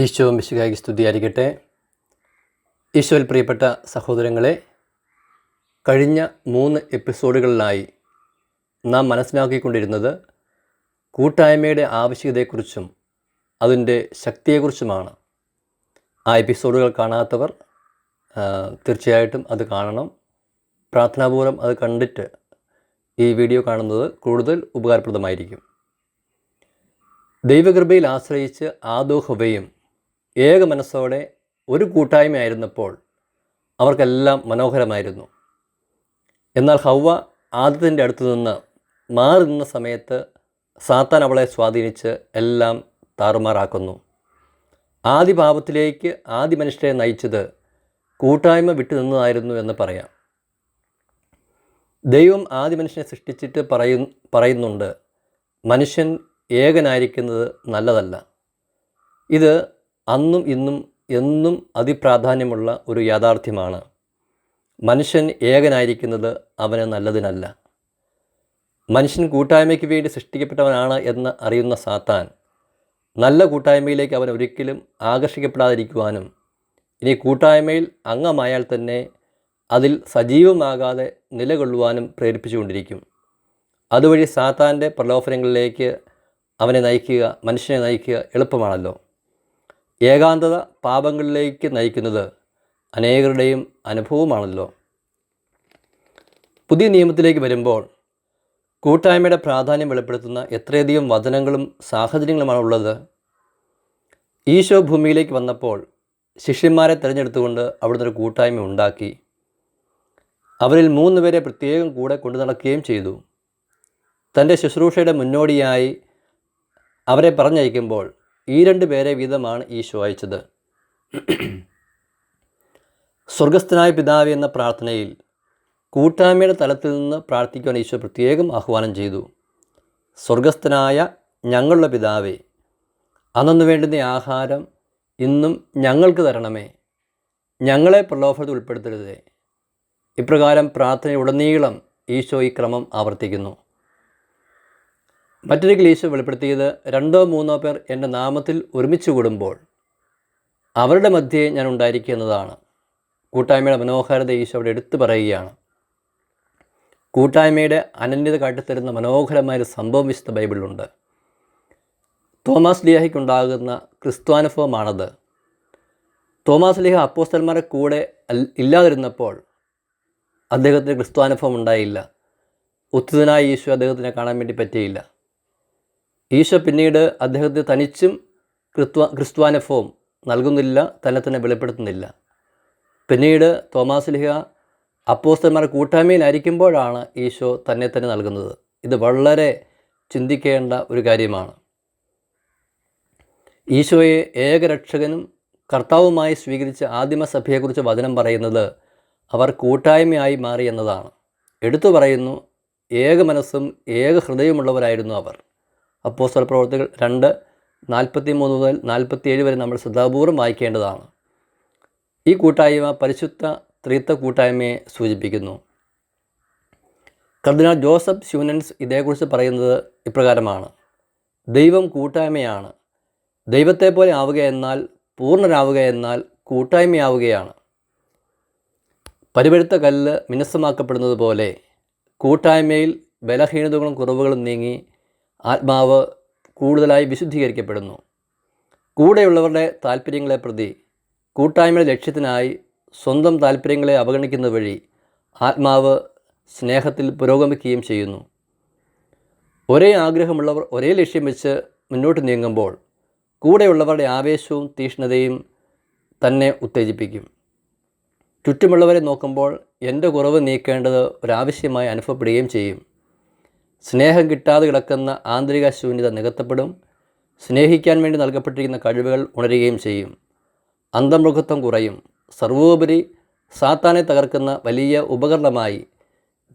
ഈശോ മിശികായ്ക്ക് സ്തുതിയായിരിക്കട്ടെ. ഈശോയിൽ പ്രിയപ്പെട്ട സഹോദരങ്ങളെ കഴിഞ്ഞ മൂന്ന് എപ്പിസോഡുകളിലായി നാം മനസ്സിലാക്കിക്കൊണ്ടിരുന്നത് കൂട്ടായ്മയുടെ ആവശ്യകതയെക്കുറിച്ചും അതിന്റെ ശക്തിയെക്കുറിച്ചുമാണ്. ആ എപ്പിസോഡുകൾ കാണാത്തവർ തീർച്ചയായിട്ടും അത് കാണണം. പ്രാർത്ഥനാപൂർവം അത് കണ്ടിട്ട് ഈ വീഡിയോ കാണുന്നത് കൂടുതൽ ഉപകാരപ്രദമായിരിക്കും. ദൈവകൃപയിൽ ആശ്രയിച്ച് ആദോ ഹുബയും ഏക മനസ്സോടെ ഒരു കൂട്ടായ്മയായിരുന്നപ്പോൾ അവർക്കെല്ലാം മനോഹരമായിരുന്നു. എന്നാൽ ഹൗവ ആദ്യത്തിന്റെ അടുത്തു നിന്ന് മാറി നിന്ന സമയത്ത് സാത്താൻ അവളെ സ്വാധീനിച്ച് എല്ലാം താറുമാറാക്കുന്നു. ആദ്യ പാപത്തിലേക്ക് ആദ്യ മനുഷ്യരെ നയിച്ചത് കൂട്ടായ്മ വിട്ടു നിന്നതായിരുന്നു എന്ന് പറയാം. ദൈവം ആദ്യ മനുഷ്യനെ സൃഷ്ടിച്ചിട്ട് പറയ പറയുന്നുണ്ട് മനുഷ്യൻ ഏകനായിരിക്കുന്നത് നല്ലതല്ല. ഇത് അന്നും ഇന്നും എന്നും അതിപ്രാധാന്യമുള്ള ഒരു യാഥാർത്ഥ്യമാണ്. മനുഷ്യൻ ഏകനായിരിക്കുന്നത് അവന് നല്ലതിനല്ല. മനുഷ്യൻ കൂട്ടായ്മയ്ക്ക് വേണ്ടി സൃഷ്ടിക്കപ്പെട്ടവനാണ് എന്ന് അറിയുന്ന സാത്താൻ നല്ല കൂട്ടായ്മയിലേക്ക് അവൻ ഒരിക്കലും ആകർഷിക്കപ്പെടാതിരിക്കുവാനും ഇനി കൂട്ടായ്മയിൽ അംഗമായാൽ തന്നെ അതിൽ സജീവമാകാതെ നിലകൊള്ളുവാനും പ്രേരിപ്പിച്ചുകൊണ്ടിരിക്കും. അതുവഴി സാത്താന്റെ പ്രലോഭനങ്ങളിലേക്ക് അവനെ നയിക്കുക മനുഷ്യനെ നയിക്കുക എളുപ്പമാണല്ലോ. ഏകാന്തത പാപങ്ങളിലേക്ക് നയിക്കുന്നത് അനേകരുടെയും അനുഭവമാണല്ലോ. പുതിയ നിയമത്തിലേക്ക് വരുമ്പോൾ കൂട്ടായ്മയുടെ പ്രാധാന്യം വെളിപ്പെടുത്തുന്ന എത്രയധികം വചനങ്ങളും സാഹചര്യങ്ങളുമാണ് ഉള്ളത്. ഈശോ ഭൂമിയിലേക്ക് വന്നപ്പോൾ ശിഷ്യന്മാരെ തിരഞ്ഞെടുത്തുകൊണ്ട് അവിടുന്ന് ഒരു കൂട്ടായ്മ ഉണ്ടാക്കി. അവരിൽ മൂന്ന് പേരെ പ്രത്യേകം കൂടെ കൊണ്ടു നടക്കുകയും ചെയ്തു. തന്റെ ശുശ്രൂഷയുടെ മുന്നോടിയായി അവരെ പറഞ്ഞയക്കുമ്പോൾ ഈ രണ്ട് പേരെ വീതമാണ് ഈശോ അയച്ചത്. സ്വർഗസ്ഥനായ പിതാവ് എന്ന പ്രാർത്ഥനയിൽ കൂട്ടായ്മയുടെ തലത്തിൽ നിന്ന് പ്രാർത്ഥിക്കുവാൻ ഈശോ പ്രത്യേകം ആഹ്വാനം ചെയ്തു. സ്വർഗസ്ഥനായ ഞങ്ങളുടെ പിതാവേ അന്നു വേണ്ടുന്ന ആഹാരം ഇന്നും ഞങ്ങൾക്ക് തരണമേ. ഞങ്ങളെ പ്രലോഭനത്തിൽ ഉൾപ്പെടുത്തരുതേ. ഇപ്രകാരം പ്രാർത്ഥനയുടനീളം ഈശോ ഈ ക്രമം ആവർത്തിക്കുന്നു. മറ്റൊരിക്കൽ ഈശോ വെളിപ്പെടുത്തിയത് രണ്ടോ മൂന്നോ പേർ എന്റെ നാമത്തിൽ ഒരുമിച്ച് കൂടുമ്പോൾ അവരുടെ മധ്യേ ഞാൻ ഉണ്ടായിരിക്കുന്നതാണ്. കൂട്ടായ്മയുടെ മനോഹാരിത ഈശോ അവിടെ എടുത്തു പറയുകയാണ്. കൂട്ടായ്മയുടെ അനന്യത കാട്ടിത്തരുന്ന മനോഹരമായൊരു സംഭവം വിശുദ്ധ ബൈബിളിലുണ്ട്. തോമസ് ലിയാഹിക്കുണ്ടാകുന്ന ക്രിസ്ത്വാനുഭവമാണത് തോമസ് ലിഹ അപ്പോസ്തന്മാരെ കൂടെ ഇല്ലാതിരുന്നപ്പോൾ അദ്ദേഹത്തിന് ക്രിസ്ത്വാനുഭവം ഉണ്ടായില്ല. ഉത്തിതനായ ഈശോ അദ്ദേഹത്തിനെ കാണാൻ വേണ്ടി പറ്റിയില്ല. ഈശോ പിന്നീട് അദ്ദേഹത്തെ തനിച്ചും ക്രിസ്ത്വ ക്രിസ്ത്വാനഫവും നൽകുന്നില്ല തന്നെ തന്നെ വെളിപ്പെടുത്തുന്നില്ല. പിന്നീട് തോമാസ് ലിഹ അപ്പോസ്തന്മാർ കൂട്ടായ്മയിലായിരിക്കുമ്പോഴാണ് ഈശോ തന്നെ തന്നെ നൽകുന്നത്. ഇത് വളരെ ചിന്തിക്കേണ്ട ഒരു കാര്യമാണ്. ഈശോയെ ഏകരക്ഷകനും കർത്താവുമായി സ്വീകരിച്ച ആദിമസഭയെക്കുറിച്ച് വചനം പറയുന്നത് അവർ കൂട്ടായ്മയായി മാറി എന്നതാണ്. എടുത്തു പറയുന്നു ഏക മനസ്സും ഏക ഹൃദയമുള്ളവരായിരുന്നു അവർ. അപ്പോസ്തല പ്രവർത്തികൾ രണ്ട് നാൽപ്പത്തി മൂന്ന് മുതൽ നാൽപ്പത്തിയേഴ് വരെ നമ്മൾ ശ്രദ്ധാപൂർവം വായിക്കേണ്ടതാണ്. ഈ കൂട്ടായ്മ പരിശുദ്ധ ത്രിത്വ കൂട്ടായ്മയെ സൂചിപ്പിക്കുന്നു. കർദിനാൾ ജോസഫ് ശിവനൻസ് ഇതേക്കുറിച്ച് പറയുന്നത് ഇപ്രകാരമാണ്. ദൈവം കൂട്ടായ്മയാണ്. ദൈവത്തെ പോലെ ആവുക എന്നാൽ പൂർണരാവുക എന്നാൽ കൂട്ടായ്മയാവുകയാണ്. പരിപഴുത്ത കല്ല് മിനുസമാക്കപ്പെടുന്നത് പോലെ കൂട്ടായ്മയിൽ ബലഹീനതകളും കുറവുകളും നീങ്ങി ആത്മാവ് കൂടുതലായി വിശുദ്ധീകരിക്കപ്പെടുന്നു. കൂടെയുള്ളവരുടെ താല്പര്യങ്ങളെ പ്രതി കൂട്ടായ്മയുടെ ലക്ഷ്യത്തിനായി സ്വന്തം താല്പര്യങ്ങളെ അവഗണിക്കുന്ന വഴി ആത്മാവ് സ്നേഹത്തിൽ പുരോഗമിക്കുകയും ചെയ്യുന്നു. ഒരേ ആഗ്രഹമുള്ളവർ ഒരേ ലക്ഷ്യം വെച്ച് മുന്നോട്ട് നീങ്ങുമ്പോൾ കൂടെയുള്ളവരുടെ ആവേശവും തീഷ്ണതയും തന്നെ ഉത്തേജിപ്പിക്കും. ചുറ്റുമുള്ളവരെ നോക്കുമ്പോൾ എന്റെ കുറവ് നീക്കേണ്ടത് ഒരാവശ്യമായി അനുഭവപ്പെടുകയും ചെയ്യും. സ്നേഹം കിട്ടാതെ കിടക്കുന്ന ആന്തരിക ശൂന്യത നികത്തപ്പെടും. സ്നേഹിക്കാൻ വേണ്ടി നൽകപ്പെട്ടിരിക്കുന്ന കഴിവുകൾ ഉണരുകയും ചെയ്യും. അന്തമൃഗത്വം കുറയും. സർവോപരി സാത്താനെ തകർക്കുന്ന വലിയ ഉപകരണമായി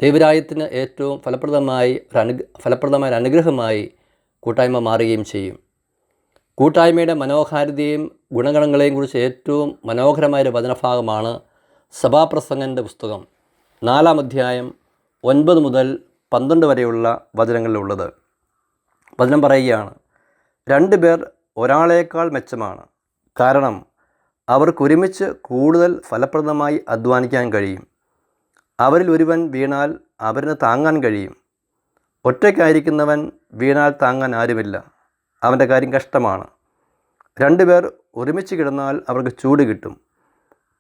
ദൈവരായത്തിന് ഏറ്റവും ഫലപ്രദമായി ഒരു അനു ഫലപ്രദമായ ഒരു അനുഗ്രഹമായി കൂട്ടായ്മ മാറുകയും ചെയ്യും. കൂട്ടായ്മയുടെ മനോഹാരിതയും ഗുണഗണങ്ങളെയും കുറിച്ച് ഏറ്റവും മനോഹരമായൊരു വചനഭാഗമാണ് സഭാപ്രസംഗന്റെ പുസ്തകം. നാലാം അധ്യായം ഒൻപത് മുതൽ പന്ത്രണ്ട് വരെയുള്ള വചനങ്ങളിലുള്ളത്. വചനം പറയുകയാണ് രണ്ട് പേർ ഒരാളേക്കാൾ മെച്ചമാണ്. കാരണം അവർക്കൊരുമിച്ച് കൂടുതൽ ഫലപ്രദമായി അധ്വാനിക്കാൻ കഴിയും. അവരിൽ ഒരുവൻ വീണാൽ അവരിന് താങ്ങാൻ കഴിയും. ഒറ്റയ്ക്കായിരിക്കുന്നവൻ വീണാൽ താങ്ങാൻ ആരുമില്ല. അവന്റെ കാര്യം കഷ്ടമാണ്. രണ്ടുപേർ ഒരുമിച്ച് കിടന്നാൽ അവർക്ക് ചൂട് കിട്ടും.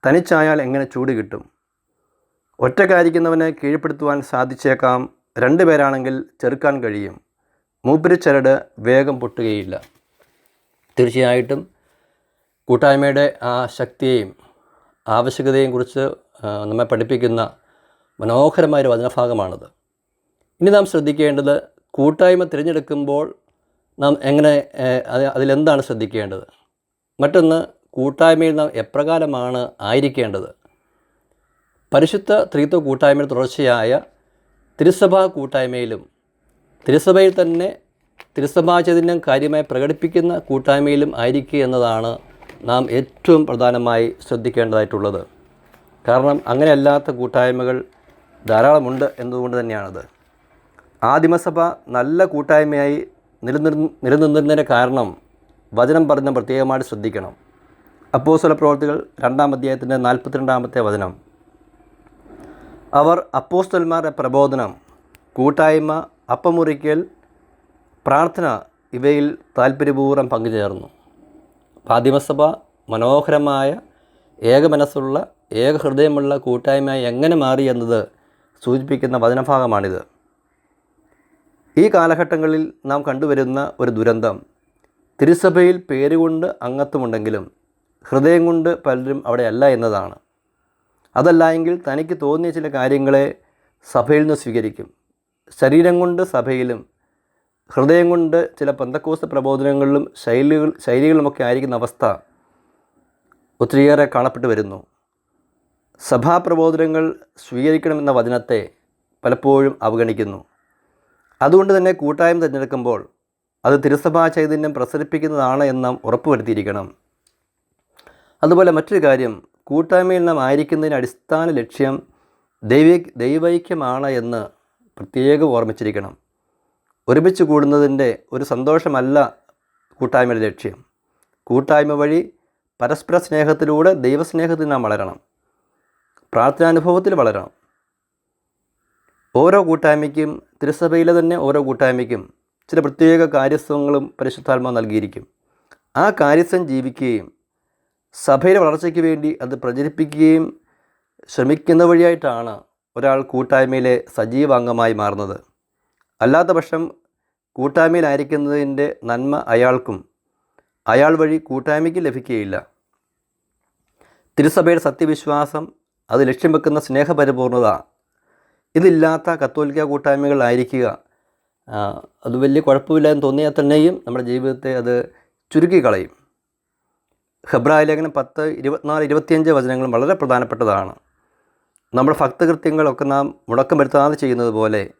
തനിച്ചായാൽ എങ്ങനെ ചൂട് കിട്ടും? ഒറ്റക്കായിരിക്കുന്നവനെ കീഴ്പ്പെടുത്തുവാൻ സാധിച്ചേക്കാം രണ്ടുപേരാണെങ്കിൽ ചെറുക്കാൻ കഴിയും. മൂപ്പര് ചരട് വേഗം പൊട്ടുകയില്ല. തീർച്ചയായിട്ടും കൂട്ടായ്മയുടെ ആ ശക്തിയെയും ആവശ്യകതയെയും കുറിച്ച് നമ്മെ പഠിപ്പിക്കുന്ന മനോഹരമായൊരു വചനഭാഗമാണത്. ഇനി നാം ശ്രദ്ധിക്കേണ്ടത് കൂട്ടായ്മ തിരഞ്ഞെടുക്കുമ്പോൾ നാം എങ്ങനെ അതിലെന്താണ് ശ്രദ്ധിക്കേണ്ടത്? മറ്റൊന്ന് കൂട്ടായ്മയിൽ നാം എപ്രകാരമാണ് ആയിരിക്കേണ്ടത്? പരിശുദ്ധ ത്രിത്വ കൂട്ടായ്മയുടെ തുടർച്ചയായ തിരുസഭാ കൂട്ടായ്മയിലും തിരുസഭയിൽ തന്നെ തിരുസഭാ ചൈതന്യം കാര്യമായി പ്രകടിപ്പിക്കുന്ന കൂട്ടായ്മയിലും ആയിരിക്കുക എന്നതാണ് നാം ഏറ്റവും പ്രധാനമായി ശ്രദ്ധിക്കേണ്ടതായിട്ടുള്ളത്. കാരണം അങ്ങനെയല്ലാത്ത കൂട്ടായ്മകൾ ധാരാളമുണ്ട് എന്നതുകൊണ്ട് തന്നെയാണത്. ആദിമസഭ നല്ല കൂട്ടായ്മയായി നിലനിർ നിലനിന്നതിന്റെ കാരണം വചനം പറഞ്ഞ പ്രത്യേകമായിട്ട് ശ്രദ്ധിക്കണം. അപ്പോസ്വല പ്രവർത്തികൾ രണ്ടാം അധ്യായത്തിന്റെ നാൽപ്പത്തിരണ്ടാമത്തെ വചനം. അവർ അപ്പോസ്തലന്മാരുടെ പ്രബോധനം കൂട്ടായ്മ അപ്പമുറിക്കൽ പ്രാർത്ഥന ഇവയിൽ താൽപ്പര്യപൂർവം പങ്കുചേർന്നു. പാതിമസഭ മനോഹരമായ ഏക മനസ്സുള്ള ഏക ഹൃദയമുള്ള കൂട്ടായ്മയായി എങ്ങനെ മാറി എന്നത് സൂചിപ്പിക്കുന്ന വചനഭാഗമാണിത്. ഈ കാലഘട്ടങ്ങളിൽ നാം കണ്ടുവരുന്ന ഒരു ദുരന്തം. തിരുസഭയിൽ പേരുകൊണ്ട് അംഗത്വമുണ്ടെങ്കിലും ഹൃദയം കൊണ്ട് പലരും അവിടെയല്ല എന്നതാണ്. അതല്ല എങ്കിൽ തനിക്ക് തോന്നിയ ചില കാര്യങ്ങളെ സഭയിൽ നിന്ന് സ്വീകരിക്കും. ശരീരം കൊണ്ട് സഭയിലും ഹൃദയം കൊണ്ട് ചില പന്തക്കോസ് പ്രബോധനങ്ങളിലും ശൈലികൾ ശൈലികളുമൊക്കെ ആയിരിക്കുന്ന അവസ്ഥ ഒത്തിരിയേറെ കാണപ്പെട്ടു വരുന്നു. സഭാപ്രബോധനങ്ങൾ സ്വീകരിക്കണമെന്ന വചനത്തെ പലപ്പോഴും അവഗണിക്കുന്നു. അതുകൊണ്ട് തന്നെ കൂട്ടായ്മ തിരഞ്ഞെടുക്കുമ്പോൾ അത് തിരുസഭാ ചൈതന്യം പ്രസരിപ്പിക്കുന്നതാണ് എന്ന് ഉറപ്പുവരുത്തിയിരിക്കണം. അതുപോലെ മറ്റൊരു കാര്യം കൂട്ടായ്മയിൽ നാം ആയിരിക്കുന്നതിന് അടിസ്ഥാന ലക്ഷ്യം ദൈവ ദൈവൈക്യമാണ് എന്ന് പ്രത്യേകം ഓർമ്മിച്ചിരിക്കണം. ഒരുമിച്ച് കൂടുന്നതിന്റെ ഒരു സന്തോഷമല്ല കൂട്ടായ്മയുടെ ലക്ഷ്യം. കൂട്ടായ്മ വഴി പരസ്പര സ്നേഹത്തിലൂടെ ദൈവസ്നേഹത്തിൽ നാം വളരണം. പ്രാർത്ഥനാനുഭവത്തിൽ വളരണം. ഓരോ കൂട്ടായ്മയ്ക്കും തിരുസഭയിലെ തന്നെ ഓരോ കൂട്ടായ്മയ്ക്കും ചില പ്രത്യേക കാര്യസ്വങ്ങളും പരിശുദ്ധാത്മാവ് നൽകിയിരിക്കും. ആ കാര്യസ്വം ജീവിക്കുകയും സഭയുടെ വളർച്ചയ്ക്ക് വേണ്ടി അത് പ്രചരിപ്പിക്കുകയും ശ്രമിക്കുന്ന വഴിയായിട്ടാണ് ഒരാൾ കൂട്ടായ്മയിലെ സജീവ അംഗമായി മാറുന്നത്. അല്ലാത്ത പക്ഷം കൂട്ടായ്മയിലായിരിക്കുന്നതിന്റെ നന്മ അയാൾക്കും അയാൾ വഴി കൂട്ടായ്മയ്ക്ക് ലഭിക്കുകയില്ല. തിരുസഭയുടെ സത്യവിശ്വാസം അത് ലക്ഷ്യം വെക്കുന്ന സ്നേഹപരിപൂർണത ഇതില്ലാത്ത കത്തോലിക്ക കൂട്ടായ്മകളായിരിക്കുക അത് വലിയ കുഴപ്പമില്ല എന്ന് തോന്നിയാൽ തന്നെയും നമ്മുടെ ജീവിതത്തെ അത് ചുരുക്കി കളയും ഹെബ്രായ ലേഖനം പത്ത് ഇരുപത്തിനാല് ഇരുപത്തിയഞ്ച് വചനങ്ങളും വളരെ പ്രധാനപ്പെട്ടതാണ്. നമ്മുടെ ഭക്തകൃത്യങ്ങളൊക്കെ നാം മുടക്കം വരുത്താതെ ചെയ്യുന്നത് പോലെ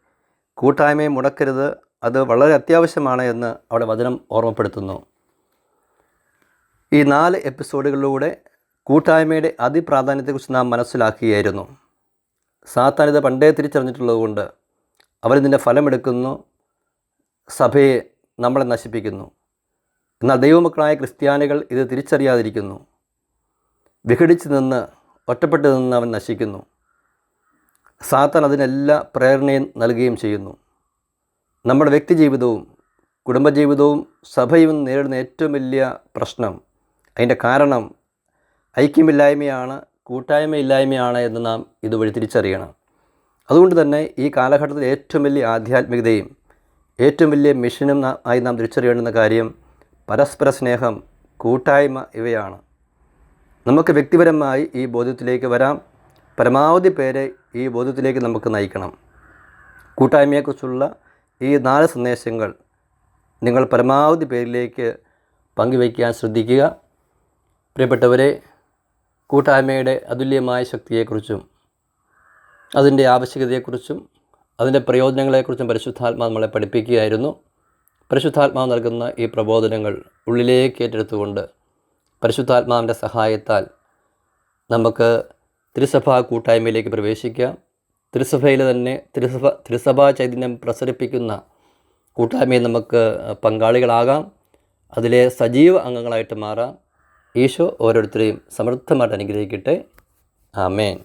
കൂട്ടായ്മയെ മുടക്കരുത്. അത് വളരെ അത്യാവശ്യമാണ് എന്ന് അവിടെ വചനം ഓർമ്മപ്പെടുത്തുന്നു. ഈ നാല് എപ്പിസോഡുകളിലൂടെ കൂട്ടായ്മയുടെ അതിപ്രാധാന്യത്തെക്കുറിച്ച് നാം മനസ്സിലാക്കുകയായിരുന്നു. സാത്താനിത പണ്ടേ തിരിച്ചറിഞ്ഞിട്ടുള്ളതുകൊണ്ട് അവരിതിന്റെ ഫലമെടുക്കുന്നു. സഭയെ നമ്മളെ നശിപ്പിക്കുന്നു. എന്നാൽ ദൈവമക്കളായ ക്രിസ്ത്യാനികൾ ഇത് തിരിച്ചറിയാതിരിക്കുന്നു. വിഘടിച്ച് നിന്ന് ഒറ്റപ്പെട്ടു നിന്ന് അവൻ നശിക്കുന്നു. സാത്താൻ അതിനെല്ലാ പ്രേരണയും നൽകുകയും ചെയ്യുന്നു. നമ്മുടെ വ്യക്തിജീവിതവും കുടുംബജീവിതവും സഭയും നേരിടുന്ന ഏറ്റവും വലിയ പ്രശ്നം അതിന്റെ കാരണം ഐക്യമില്ലായ്മയാണ് കൂട്ടായ്മയില്ലായ്മയാണ് എന്ന് നാം ഇതുവഴി തിരിച്ചറിയണം. അതുകൊണ്ട് തന്നെ ഈ കാലഘട്ടത്തിൽ ഏറ്റവും വലിയ ആധ്യാത്മികതയും ഏറ്റവും വലിയ മിഷനും ആയി നാം തിരിച്ചറിയേണ്ടുന്ന കാര്യം പരസ്പര സ്നേഹം കൂട്ടായ്മ ഇവയാണ്. നമുക്ക് വ്യക്തിപരമായി ഈ ബോധ്യത്തിലേക്ക് വരാം. പരമാവധി പേരെ ഈ ബോധ്യത്തിലേക്ക് നമുക്ക് നയിക്കണം. കൂട്ടായ്മയെക്കുറിച്ചുള്ള ഈ നാല് സന്ദേശങ്ങൾ നിങ്ങൾ പരമാവധി പേരിലേക്ക് പങ്കുവയ്ക്കാൻ ശ്രദ്ധിക്കുക. പ്രിയപ്പെട്ടവരെ കൂട്ടായ്മയുടെ അതുല്യമായ ശക്തിയെക്കുറിച്ചും അതിന്റെ ആവശ്യകതയെക്കുറിച്ചും അതിന്റെ പ്രയോജനങ്ങളെക്കുറിച്ചും പരിശുദ്ധാത്മാ നമ്മളെ പഠിപ്പിക്കുകയായിരുന്നു. പരിശുദ്ധാത്മാവ് നൽകുന്ന ഈ പ്രബോധനങ്ങൾ ഉള്ളിലേക്ക് ഏറ്റെടുത്തുകൊണ്ട് പരിശുദ്ധാത്മാവിന്റെ സഹായത്താൽ നമുക്ക് തിരുസഭാ കൂട്ടായ്മയിലേക്ക് പ്രവേശിക്കാം. തിരുസഭയിൽ തന്നെ തിരുസഭ തിരുസഭാ ചൈതന്യം പ്രസരിപ്പിക്കുന്ന കൂട്ടായ്മയിൽ നമുക്ക് പങ്കാളികളാകാം. അതിലെ സജീവ അംഗങ്ങളായിട്ട് മാറാം. ഈശോ ഓരോരുത്തരെയും സമൃദ്ധമായിട്ട് അനുഗ്രഹിക്കട്ടെ. ആമേൻ.